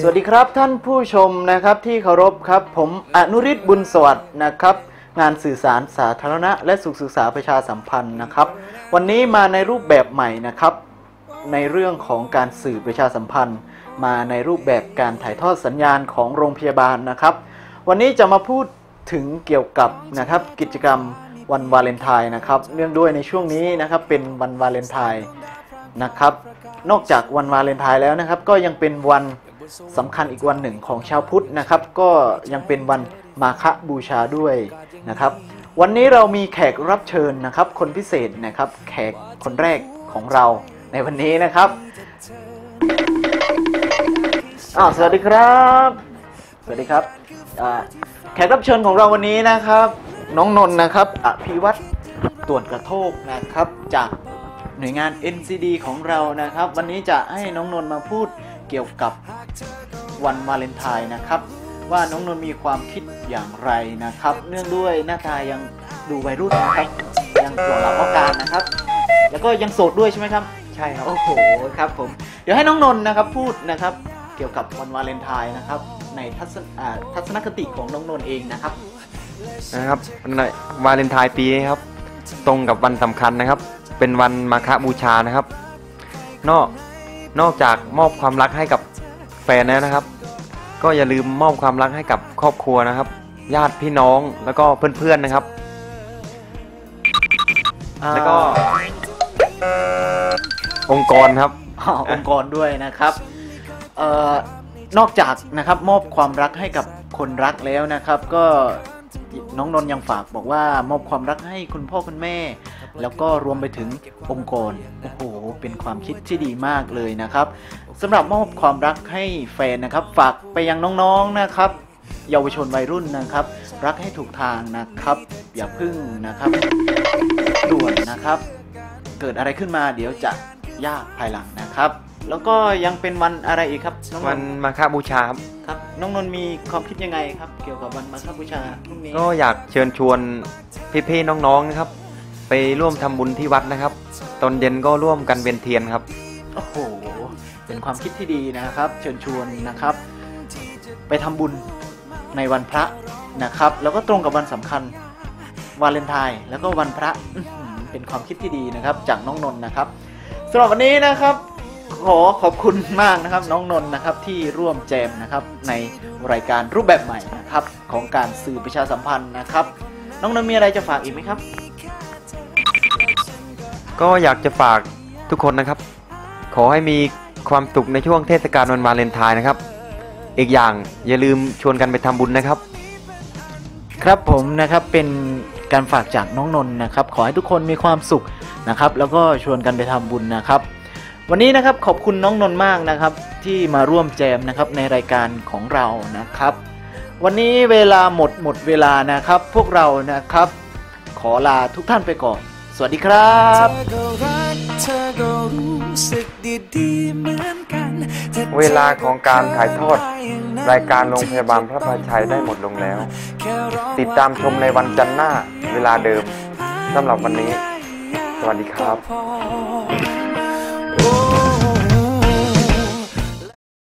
สวัสดีครับท่านผู้ชมนะครับที่เคารพครับ ผมอนุริศบุญสวัสดิ์นะครับ งานสื่อสารสาธารณะ และสุขศึกษาประชาสัมพันธ์นะครับ วันนี้มาในรูปแบบใหม่นะครับ ในเรื่องของการสื่อประชาสัมพันธ์ มาในรูปแบบการถ่ายทอดสัญญาณของโรงพยาบาลนะครับ วันนี้จะมาพูดถึงเกี่ยวกับนะครับกิจกรรมวันวาเลนไทน์นะครับ เนื่องด้วยในช่วงนี้นะครับเป็นวันวาเลนไทน์ นะครับ นอกจากวันวาเลนไทน์แล้วนะครับ ก็ยังเป็นวันสำคัญอีกวันหนึ่งของชาวพุทธนะครับ ก็ยังเป็นวันมาฆบูชาด้วยนะครับ วันนี้เรามีแขกรับเชิญนะครับ คนพิเศษนะครับ แขกคนแรกของเราในวันนี้นะครับอ้าวสวัสดีครับ สวัสดีครับแขกรับเชิญของเราวันนี้นะครับ น้องนนท์นะครับอภิวัตรตรวจกระโทกนะครับจาก หน่วยงาน NCD ของเรานะครับ วันนี้จะให้น้องนนท์มาพูดเกี่ยวกับวันวาเลนไทน์นะครับ ว่าน้องนนท์มีความคิดอย่างไรนะครับ เนื่องด้วยหน้าตายังดูวัยรุ่นนะครับยังหล่อเหลาเอาการนะครับ แล้วก็ยังโสดด้วยใช่ไหมครับ ใช่ครับโอ้โหครับผมเดี๋ยวให้น้องนนท์นะครับพูดนะครับ เกี่ยวกับวันวาเลนไทน์นะครับ ในทัศนอ่าทัศนคติของน้องนนท์เองนะครับ นะครับในวาเลนไทน์ปีนี้ครับ ตรงกับวันสำคัญนะครับ เป็นวันมาฆบูชานะครับ นอกนอกจากมอบความรักให้กับแฟนแล้วนะครับ ก็อย่าลืมมอบความรักให้กับครอบครัวนะครับ ญาติพี่น้องแล้วก็เพื่อนๆนะครับ แล้วก็ องค์กรครับอองค์กรด้วยนะครับเอ่อนอกจากนะครับมอบความรักให้กับคนรักแล้วนะครับ ก็ น้องนนท์ยังฝากบอกว่ามอบความรักให้คุณพ่อคุณแม่ แล้วก็รวมไปถึงองค์กรโอ้โหเป็นความคิดที่ดีมากเลยนะครับสำหรับมอบความรักให้แฟนนะครับ ฝากไปยังน้องๆนะครับ เยาวชนวัยรุ่นนะครับ รักให้ถูกทางนะครับ อย่าพึ่งนะครับด่วนนะครับ เกิดอะไรขึ้นมาเดี๋ยวจะยากภายหลังนะครับ แล้วก็ยังเป็นวันอะไรอีกครับน้องนวันนท์มาฆบูชาครับ ครับน้องนนท์มีความคิดยังไงครับ เกี่ยวกับวันมาฆบูชาพรุ่งนี้ก็อยากเชิญชวนพี่ๆน้องๆนะครับ ไปร่วมทำบุญที่วัดนะครับ ตอนเย็นก็ร่วมกันเวียนเทียนครับ โอ้โหเป็นความคิดที่ดีนะครับ เชิญชวนนะครับ ไปทำบุญในวันพระนะครับ แล้วก็ตรงกับวันสำคัญวาเลนไทน์แล้วก็วันพระอื้อหือเป็นความคิดที่ดีนะครับ จากน้องนนท์นะครับสำหรับวันนี้นะครับ ขอขอบคุณมากนะครับน้องนนท์นะครับที่ร่วมแจมนะครับในรายการรูปแบบใหม่นะครับของการสื่อประชาสัมพันธ์นะครับ น้องนนท์มีอะไรจะฝากอีกไหมครับ ก็อยากจะฝากทุกคนนะครับ ขอให้มีความสุขในช่วงเทศกาลวันวาเลนไทน์นะครับ อีกอย่างอย่าลืมชวนกันไปทำบุญนะครับ ครับผมนะครับเป็นการฝากจากน้องนนท์นะครับ ขอให้ทุกคนมีความสุขนะครับ แล้วก็ชวนกันไปทำบุญนะครับ วันนี้นะครับขอบคุณน้องนนท์มากนะครับ ที่มาร่วมแจมนะครับในรายการของเรานะครับ วันนี้เวลาหมดหมดเวลานะครับ พวกเรานะครับ ขอลาทุกท่านไปก่อน สวัสดีครับเธอก็รักเธอก็รู้สึกดีๆเหมือนกันถ้ธเวลาของการถ่ายทอด รายการโรงพยาบาลพระพาชัยได้หมดลงแล้ว ติดตามชมในวันจันทร์หน้าเวลาเดิมสำหรับวันนี้ สวัสดีครับ Oh.